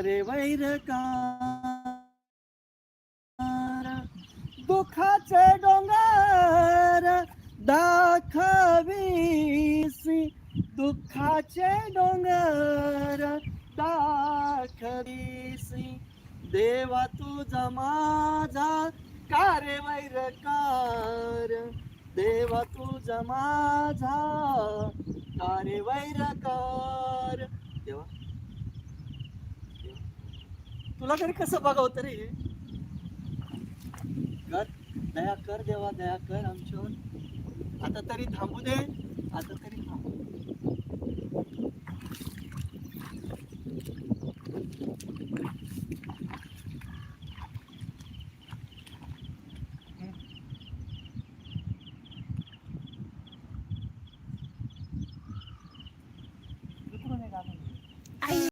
अरे वैर दुखाचे डोंगर दाखवीस दुःखाचे डोंगर दाखवीस देवा तुझा माझा कारे वैरकार देवा तुझा माझा कारे वैरकार. तुला तरी कसं बघाव तरी? कर दया कर देवा दया कर आमच्यावर. आता तरी थांबू दे आता तरी थांबू.